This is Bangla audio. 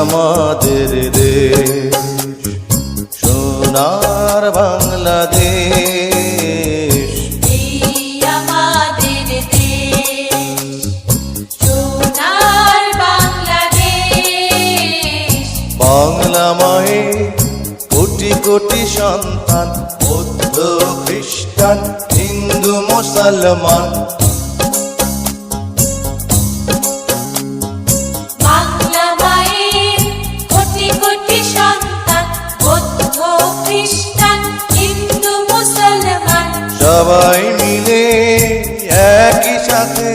আমাদের দেশ সোনার বাংলাদেশ। বাংলা মায়ে কোটি কোটি সন্তান বৌদ্ধ খ্রিস্টান হিন্দু মুসলমান। খ্রিস্টান হিন্দু মুসলমান। সবাই মিলে একই সাথে